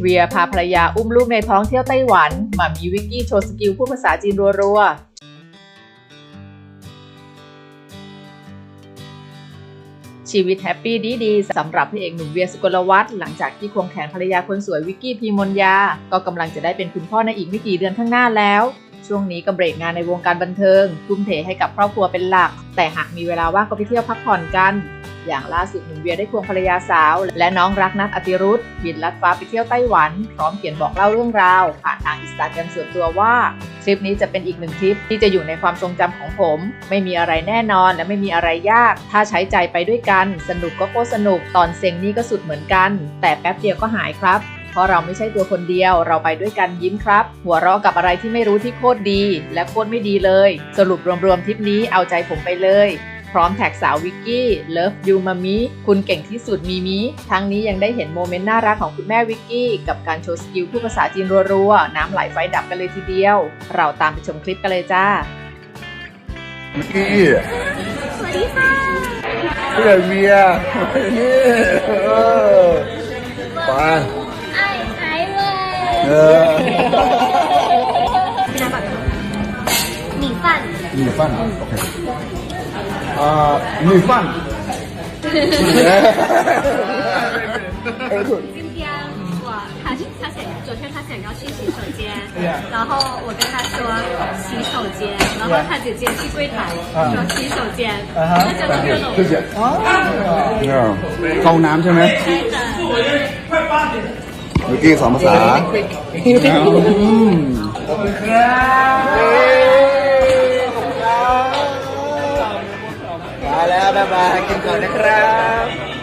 เวียพาภรรยาอุ้มลูกในท้องเที่ยวไต้หวันมามีวิกกี้โชว์สกิลพูดภาษาจีนรัวๆชีวิตแฮปปี้ดีๆสำหรับพระเอกหนุ่มเวียสุกลวัฒน์หลังจากที่ควงแขนภรรยาคนสวยวิกกี้พีมนยา ก็กำลังจะได้เป็นคุณพ่อในอีกไม่กี่เดือนข้างหน้าแล้ว ช่วงนี้ก็เบรกงานในวงการบันเทิงทุ่มเทให้กับครอบครัวเป็นหลัก แต่หากมีเวลาว่างก็ไปเที่ยวพักผ่อนกัน อย่างล่าสุดหนุ่มเวียได้ควงภรรยาสาว และน้องรักนัทอติรุธบินลัดฟ้าไปเที่ยวไต้หวัน พร้อมเขียนบอกเล่าเรื่องราว ผ่านทางอินสตาแกรมส่วนตัวว่าทริปนี้จะเป็นอีกหนึ่งทริปที่จะอยู่ในความทรงจำของผม ไม่มีอะไรแน่นอนและไม่มีอะไรยาก ถ้าใช้ใจไปด้วยกัน สนุกก็โคตรสนุก ตอนเซ็งนี่ก็สุดเหมือนกัน แต่แป๊บเดียวก็หายครับเพราะเราไม่ใช่ตัวคนเดียว เราไปด้วยกันยิ้มครับ หัวเราะกับอะไรที่ไม่รู้ที่โคตรดี และโคตรไม่ดีเลย สรุปรวมๆทริปนี้เอาใจผมไปเลย พร้อมแท็กสาววิกกี้ Love You มามิคุณเก่งที่สุดมีมิทั้งนี้ยังได้เห็นโมเมนต์น่ารักของคุณแม่วิกกี้กับการโชว์สกิลพูดภาษาจีนรัวๆ น้ำไหลไฟดับกันเลยทีเดียว เราตามไปชมคลิปกันเลยจ้าวิกกี้สวัสดีค่ะเพื่อนเมียนี่เออไปไอ้ไอ้เว้เอยอ米饭มีฟันโ อเคอ่ามีฟันเออถูก 今天我他他想昨天他想要去洗手间，然后我跟他说洗手间，然后他姐姐去柜台说洗手间，那叫做热龙。 谢谢อ๋อเนี่ยเข้าน้ำใช่ไหม 对的， เมื่อกี้สองภาษาอืมขอบคุณครับ ไปแล้วบ๊าบากินก่อนนะครับ